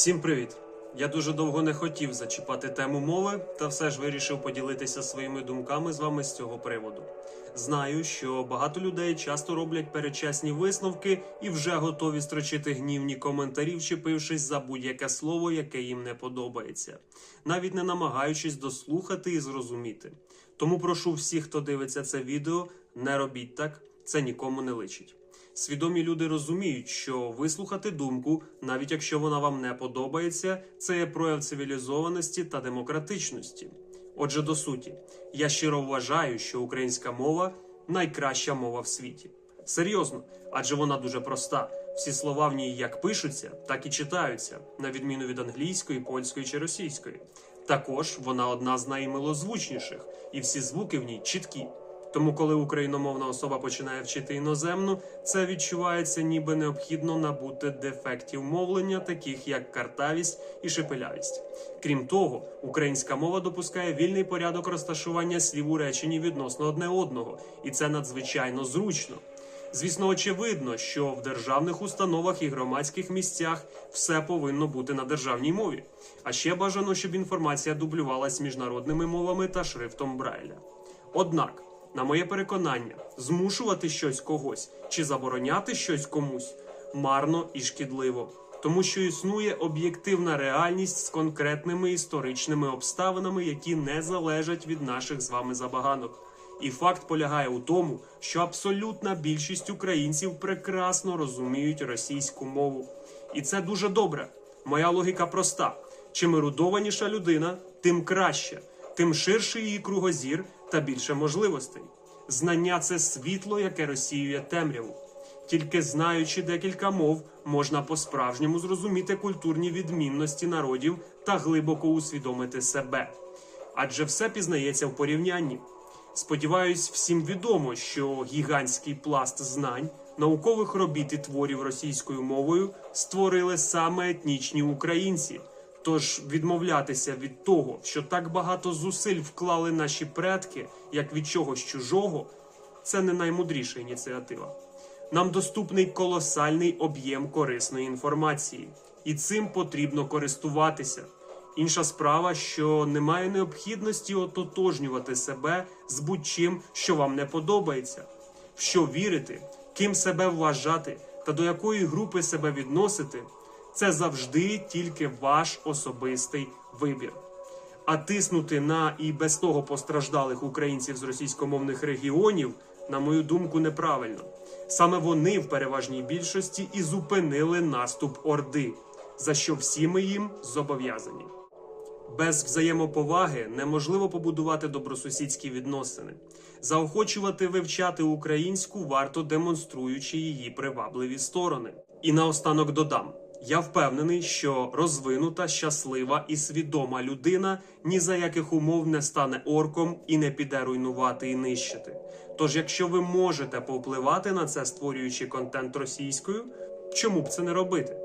Всім привіт! Я дуже довго не хотів зачіпати тему мови, та все ж вирішив поділитися своїми думками з вами з цього приводу. Знаю, що багато людей часто роблять передчасні висновки і вже готові строчити гнівні коментарі, вчепившись за будь-яке слово, яке їм не подобається, навіть не намагаючись дослухати і зрозуміти. Тому прошу всіх, хто дивиться це відео, не робіть так, це нікому не личить. Свідомі люди розуміють, що вислухати думку, навіть якщо вона вам не подобається, це є прояв цивілізованості та демократичності. Отже, до суті, я щиро вважаю, що українська мова найкраща мова в світі. Серйозно, адже вона дуже проста. Всі слова в ній як пишуться, так і читаються, на відміну від англійської, польської чи російської. Також вона одна з наймилозвучніших, і всі звуки в ній чіткі. Тому, коли україномовна особа починає вчити іноземну, це відчувається, ніби необхідно набути дефектів мовлення, таких як картавість і шепелявість. Крім того, українська мова допускає вільний порядок розташування слів у реченні відносно одне одного, і це надзвичайно зручно. Звісно, очевидно, що в державних установах і громадських місцях все повинно бути на державній мові. А ще бажано, щоб інформація дублювалась міжнародними мовами та шрифтом Брайля. Однак, на моє переконання, змушувати щось когось чи забороняти щось комусь марно і шкідливо, тому що існує об'єктивна реальність з конкретними історичними обставинами, які не залежать від наших з вами забаганок. І факт полягає у тому, що абсолютна більшість українців прекрасно розуміють російську мову. І це дуже добре. Моя логіка проста: чим ерудованіша людина, тим краще, тим ширший її кругозір та більше можливостей. Знання це світло, яке розсіює темряву. Тільки знаючи декілька мов, можна по-справжньому зрозуміти культурні відмінності народів та глибоко усвідомити себе. Адже все пізнається в порівнянні. Сподіваюсь, всім відомо, що гігантський пласт знань, наукових робіт і творів російською мовою створили саме етнічні українці. Тож відмовлятися від того, що так багато зусиль вклали наші предки, як від чогось чужого, це не наймудріша ініціатива. Нам доступний колосальний об'єм корисної інформації, і цим потрібно користуватися. Інша справа, що немає необхідності ототожнювати себе з будь-чим, що вам не подобається, в що вірити, ким себе вважати та до якої групи себе відносити, це завжди тільки ваш особистий вибір. А тиснути на і без того постраждалих українців з російськомовних регіонів, на мою думку, неправильно. Саме вони в переважній більшості і зупинили наступ Орди, за що всі ми їм зобов'язані. Без взаємоповаги неможливо побудувати добросусідські відносини. Заохочувати вивчати українську варто демонструючи її привабливі сторони. І наостанок додам: я впевнений, що розвинута, щаслива і свідома людина ні за яких умов не стане орком і не піде руйнувати і нищити. Тож, якщо ви можете повпливати на це, створюючи контент російською, чому б це не робити?